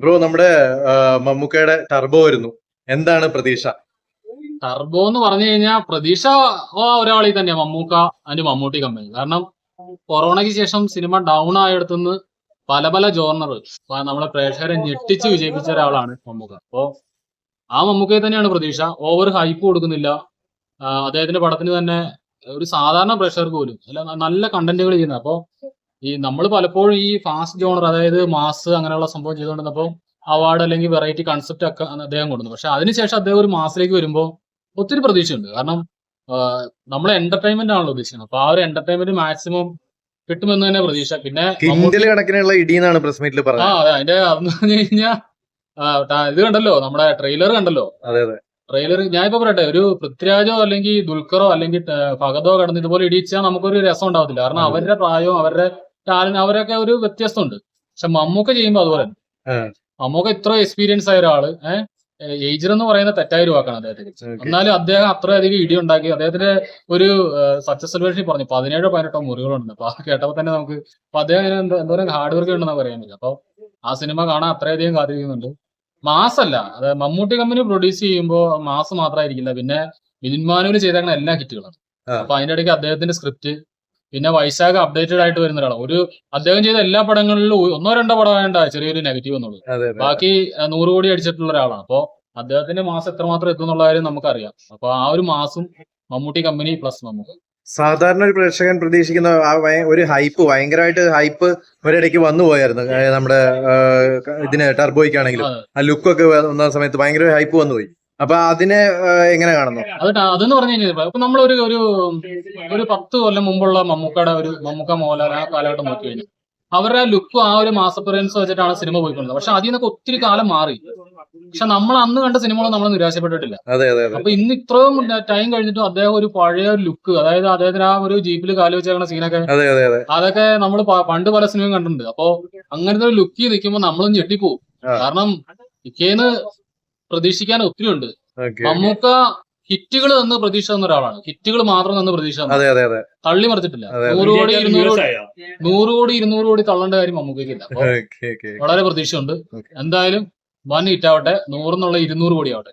Bro നമ്മുടെ മമ്മൂക്കയുടെ turbo വരുന്നു. എന്താണ് പ്രതീക്ഷ? ടർബോ എന്ന് പറഞ്ഞു കഴിഞ്ഞാൽ പ്രതീക്ഷ ഒരാളിൽ തന്നെ മമ്മൂക്ക അതിന്റെ മമ്മൂട്ടി കമ്പനി കാരണം കൊറോണയ്ക്ക് ശേഷം സിനിമ ഡൗൺ ആയിടത്തുനിന്ന് പല പല ജോർണർ നമ്മളെ പ്രേക്ഷകരെ ഞെട്ടിച്ച് വിജയിപ്പിച്ച ഒരാളാണ് മമ്മൂക്ക. അപ്പോ ആ മമ്മൂക്കയെ തന്നെയാണ് പ്രതീക്ഷ. ഓവർ ഹൈപ്പ് കൊടുക്കുന്നില്ല. അദ്ദേഹത്തിന്റെ പടത്തിന് തന്നെ ഒരു സാധാരണ പ്രേക്ഷകർക്ക് പോലും നല്ല കണ്ടന്റുകൾ ചെയ്യുന്നത്. അപ്പോ ഈ നമ്മൾ പലപ്പോഴും ഈ ഫാസ്റ്റ് ജോണർ അതായത് മാസ് അങ്ങനെയുള്ള സംഭവം ചെയ്തുകൊണ്ടിരുന്നപ്പോൾ അവാർഡ് അല്ലെങ്കിൽ വെറൈറ്റി കൺസെപ്റ്റ് ഒക്കെ അദ്ദേഹം കൊണ്ടുവന്നു. പക്ഷെ അതിനുശേഷം അദ്ദേഹം ഒരു മാസിലേക്ക് വരുമ്പോൾ ഒത്തിരി പ്രതീക്ഷയുണ്ട്. കാരണം നമ്മൾ എന്റർടൈൻമെന്റ് ആണല്ലോ ഉദ്ദേശിക്കുന്നത്. അപ്പൊ ആ ഒരു എന്റർടൈൻമെന്റ് മാക്സിമം കിട്ടുമെന്ന് തന്നെ പ്രതീക്ഷ. പിന്നെ കിൻഡൽ കണക്കിനുള്ള ഇടിയെന്നാണ് പ്രസ് മീറ്റിൽ ആ അതെ. അതിന്റെ അതെന്ന് പറഞ്ഞു കഴിഞ്ഞാൽ ഇത് കണ്ടല്ലോ നമ്മുടെ ട്രെയിലർ കണ്ടല്ലോ. അതെ അതെ. ട്രെയിലർ ഞാൻ ഇപ്പൊ പറയട്ടെ ഒരു പൃഥ്വിരാജോ അല്ലെങ്കിൽ ദുൽഖറോ അല്ലെങ്കിൽ ആ, കടന്ന് ഇതുപോലെ ഇടിച്ചാൽ നമുക്കൊരു രസം ഉണ്ടാവത്തില്ല. കാരണം അവരുടെ പ്രായവും അവരുടെ ടാലന്റ് അവരൊക്കെ ഒരു വ്യത്യസ്തമുണ്ട്. പക്ഷെ മമ്മൂക്ക ചെയ്യുമ്പോൾ അതുപോലെ തന്നെ. മമ്മൂക്ക ഇത്ര എക്സ്പീരിയൻസ് ആയ ഒരാൾ ഏഹ് ഏജർ എന്ന് പറയുന്ന തെറ്റായ ഒരു വാക്കാണ് അദ്ദേഹത്തിന്. എന്നാലും അദ്ദേഹം അത്രയധികം ഇടി ഉണ്ടാക്കി അദ്ദേഹത്തിന്റെ ഒരു സക്സസ് സെലിബ്രേഷൻ പറഞ്ഞു. പതിനേഴോ പതിനെട്ടോ മുറികളുണ്ട്. അപ്പൊ കേട്ടപ്പോ തന്നെ നമുക്ക് അപ്പൊ അദ്ദേഹം ഇങ്ങനെ പറയുക ഹാർഡ് വർക്ക് ഉണ്ടെന്ന് പറയാൻ പറ്റും അപ്പൊ ആ സിനിമ കാണാൻ അത്രയധികം കാത്തിരിക്കുന്നുണ്ട്. മാസല്ല. അതായത് മമ്മൂട്ടി കമ്പനി പ്രൊഡ്യൂസ് ചെയ്യുമ്പോൾ മാസ് മാത്രമായിരിക്കില്ല. പിന്നെ മിനിമാനുവിൽ ചെയ്തേക്കുന്ന എല്ലാ ഹിറ്റുകളും ആ. അപ്പൊ അതിന്റെ ഇടയ്ക്ക് അദ്ദേഹത്തിന്റെ സ്ക്രിപ്റ്റ് പിന്നെ വൈശാഖ അപ്ഡേറ്റഡ് ആയിട്ട് വരുന്ന ഒരാളാണ് ഒരു അദ്ദേഹം ചെയ്ത എല്ലാ പടങ്ങളിലും ഒന്നോ രണ്ടോ പടം വേണ്ട ചെറിയൊരു നെഗറ്റീവ് എന്നുള്ളത്. ബാക്കി നൂറ് കോടി അടിച്ചിട്ടുള്ള ഒരാളാണ്. അപ്പോ അദ്ദേഹത്തിന്റെ മാസം എത്രമാത്രം എത്തും എന്നുള്ള കാര്യം നമുക്കറിയാം. അപ്പൊ ആ ഒരു മാസം മമ്മൂട്ടി കമ്പനി പ്ലസ് നമുക്ക്. സാധാരണ ഒരു പ്രേക്ഷകൻ പ്രതീക്ഷിക്കുന്ന ഒരു ഹൈപ്പ് ഭയങ്കരമായിട്ട് ഹൈപ്പ് ഒരിടയ്ക്ക് വന്നു പോയായിരുന്നു. നമ്മുടെ ഇതിന് ടർബോയ്ക്കാണെങ്കിലും. ആ ലുക്കൊക്കെ വന്ന സമയത്ത് ഭയങ്കര ഹൈപ്പ് വന്നു പോയി. അപ്പൊ അതിനെ എങ്ങനെ കാണുന്നു? അത് അതെന്ന് പറഞ്ഞു കഴിഞ്ഞാൽ ഇപ്പൊ നമ്മളൊരു ഒരു ഒരു പത്ത് കൊല്ലം മുമ്പുള്ള മമ്മൂക്കയുടെ ഒരു മമ്മൂക്ക മോഹൻലാൽ ആ കാലഘട്ടം നോക്കി കഴിഞ്ഞാൽ അവരുടെ ലുക്ക് ആ ഒരു മാസ് അപ്പിയറൻസ് വെച്ചിട്ടാണ് സിനിമ പോയിക്കൊണ്ടത് പക്ഷെ അതിൽ നിന്നൊക്കെ ഒത്തിരി കാലം മാറി. പക്ഷെ നമ്മൾ അന്ന് കണ്ട സിനിമകൾ നമ്മൾ നിരാശപ്പെട്ടിട്ടില്ല. അപ്പൊ ഇന്ന് ഇത്രയും ടൈം കഴിഞ്ഞിട്ടും അദ്ദേഹം ഒരു പഴയ ലുക്ക് അതായത് അദ്ദേഹത്തിന് ആ ഒരു ജീപ്പിൽ കാലു വെച്ചേക്കുന്ന സീനൊക്കെ അതെ അതെ അതെ. അതൊക്കെ നമ്മൾ പണ്ട് പല സിനിമയും കണ്ടിട്ടുണ്ട്. അപ്പൊ അങ്ങനത്തെ ഒരു ലുക്കിൽ നിൽക്കുമ്പോൾ നമ്മളും ഞെട്ടിപ്പോവും. കാരണം ഇക്കേന്ന് പ്രതീക്ഷിക്കാൻ ഒത്തിരി ഉണ്ട്. മമ്മൂക്ക ഹിറ്റുകൾ തന്ന് പ്രതീക്ഷ തന്ന ഒരാളാണ്. ഹിറ്റുകൾ മാത്രം തന്ന് പ്രതീക്ഷ അതെ അതെ അതെ. തള്ളി മറിച്ചിട്ടില്ല. നൂറ് കോടി ഇരുന്നൂറ് കോടി നൂറ് കോടി ഇരുന്നൂറ് കോടി തള്ളേണ്ട കാര്യം മമ്മൂക്കയ്ക്കില്ല. അപ്പൊ ഓക്കെ ഓക്കെ വളരെ പ്രതീക്ഷയുണ്ട്. എന്തായാലും വൻ ഹിറ്റ് ആവട്ടെ നൂറെന്നുള്ള ഇരുന്നൂറ് കോടി ആവട്ടെ.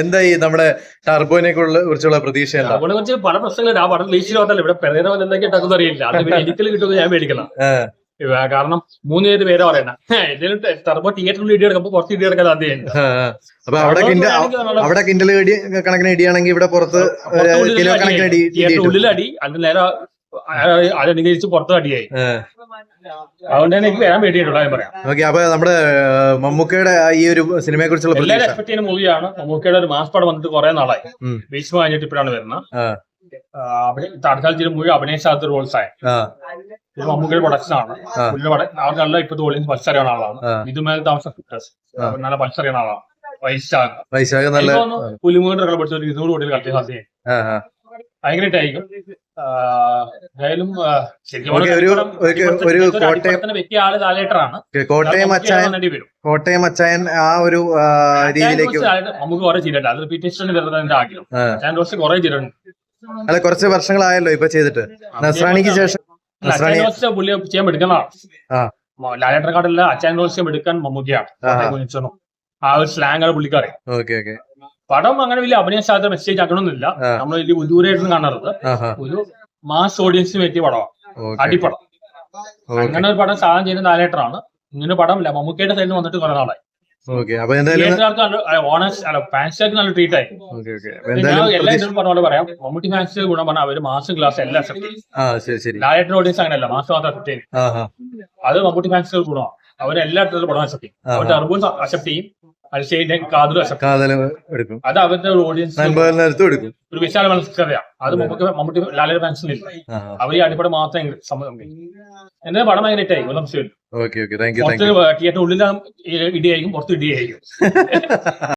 എന്താ ഈ നമ്മുടെ ടർബോനെ കുറിച്ചുള്ള പ്രതീക്ഷ കുറച്ച് പല പ്രശ്നങ്ങളും ആ പടം ലീച്ചിൽ ചെയ്തല്ല ഇവിടെ പെരേര എന്തൊക്കെ ഉണ്ടാക്കുന്ന അറിയില്ല. അത് കിട്ടുമെന്ന് ഞാൻ മേടിക്കണം കാരണം മൂന്ന് പേര് പേരെ പറയണ. ഇതിലും ടർബോ തിയേറ്ററിൽ ഇടി എടുക്കുമ്പോ പുറത്ത് ഇടി എടുക്കാൻ ആദ്യം. അപ്പൊ അവിടെ അവിടെ കിൻഡൽ ഇടി കണക്കിന് ഇടിയാണെങ്കിൽ ഇവിടെ പുറത്ത്. ഉള്ളിൽ അടി. അതിന് നേരെ അതനുകരിച്ച് പുറത്ത് അടിയായി. അതുകൊണ്ട് തന്നെ എനിക്ക് വരാൻ ഞാൻ പറയാം. ഓക്കെ അപ്പൊ നമ്മുടെ മമ്മൂക്കയുടെ ഈ ഒരു സിനിമയെ കുറിച്ചുള്ള എല്ലാവരും പ്രതീക്ഷ? എക്സ്പെക്ട് ചെയ്യുന്ന മൂവിയാണ് മമ്മൂക്കയുടെ ഒരു മാസ് പടം വന്നിട്ട് കുറെ നാളായി. ഭീഷ്മ കഴിഞ്ഞിട്ട് ഇപ്പോഴാണ് വരുന്നത്. ആ. തടക്കാലത്തിന് മൂവി അഭിനയിച്ചാത്ത റോൾസ് ആയി. ഇത് മമ്മൂക്കയുടെ പ്രൊഡക്ഷൻ ആണ്. അവർക്ക് നല്ല ഇപ്പൊ ഓളിയൻസ് പൾസ് അറിയാവുന്ന ആളാണ്. ഇതുമേൽ താമസം നല്ല പൾസ് അറിയുന്ന ആളാണ്. വൈശാഖ്. വൈശാഖ നല്ല പുലിമുഖം പഠിച്ച ഒരു ഇരുന്നൂറ് കോടി കളിക്കാൻ സാധ്യത. ഭയങ്കരമായിട്ടായിരിക്കും. കോട്ടയം- അച്ചായൻ കോട്ടയം അച്ചായൻ ആ ഒരു രീതിയിലേക്ക് നമുക്ക് കുറെ ചെയ്തിട്ടുണ്ട്. അത് റിപ്പീറ്റേഷൻ വരുന്നത് എന്റെ ആഗ്രഹം. ആ. ഞാൻ കുറച്ച് കുറെ ചെയ്തിട്ടുണ്ട്. അല്ല കുറച്ച് വർഷങ്ങളായല്ലോ ഇപ്പൊ ചെയ്തിട്ട്. നസ്രാണിക്ക് ശേഷം ചെയ്യാൻ എടുക്കുന്ന ആ. ലാലേട്ടർക്കാടല്ല അച്ചാൻ റോൾസ് എടുക്കാൻ മമ്മൂക്കിയാണ്. ആ. ആ ഒരു സ്ലാങ് ആണ് പുള്ളിക്കാരെ ഓക്കെ ഓക്കെ. പടം അങ്ങനെ വലിയ അഭിനയ സാധ്യത മെസ്സേജ് ആക്കണമെന്നില്ല. നമ്മൾ വലിയ ദൂരെയായിട്ട് കാണരുത് ഒരു മാസ് ഓഡിയൻസിന് പറ്റിയ പടമാണ് അടിപ്പടം അങ്ങനെ ഒരു പടം സാധനം ചെയ്യുന്ന നാലേട്ടറാണ് ഇങ്ങനെ പടം ഇല്ല മമ്മൂക്കയുടെ സൈഡിൽ വന്നിട്ട് കുറെ നാളായി. ഫാൻസുകാർക്ക് നല്ല ട്രീറ്റ് ആയി. എല്ലാ പ്രതീക്ഷ- ഇതിലും പറഞ്ഞ പോലെ പറയാം. മമ്മൂട്ടി ഫാൻസ് ഗുണം പറഞ്ഞാൽ അവർ മാസം ക്ലാസ് എല്ലാം ലാലേട്ടർ ഓഡിയൻസ് അങ്ങനെയല്ല. മാസം മാത്രം അക്സെപ്റ്റ് ചെയ്യും. അത് മമ്മൂട്ടി ഫാൻസുകൾ ഗുണമാണ് അവർ എല്ലായിടത്തും പടം അക്സെപ്റ്റ് ചെയ്യും. അവർ അക്സെപ്റ്റ് ചെയ്യും. കാതലും അക്സെപ്റ്റ് കാതൽ എടുക്കും. അത് അവരുടെ ഒരു ഓഡിയൻസ് നേരത്തും എടുക്കും. ഒരു വിശാല മനസ്സറിയാം അത് മമ്മൂക്ക് മമ്മൂട്ടി ലാലേട്ടർ ഫാൻസിനില്ല അവർ ഈ അടിപ്പടം മാത്രം സമ്മതം എന്റെ പടം ഭയങ്കര ഹിറ്റായി ഒന്നും സംശയമില്ല ഉള്ളിൽ ഇടിയായിരിക്കും പുറത്ത് ഇടിയായിരിക്കും.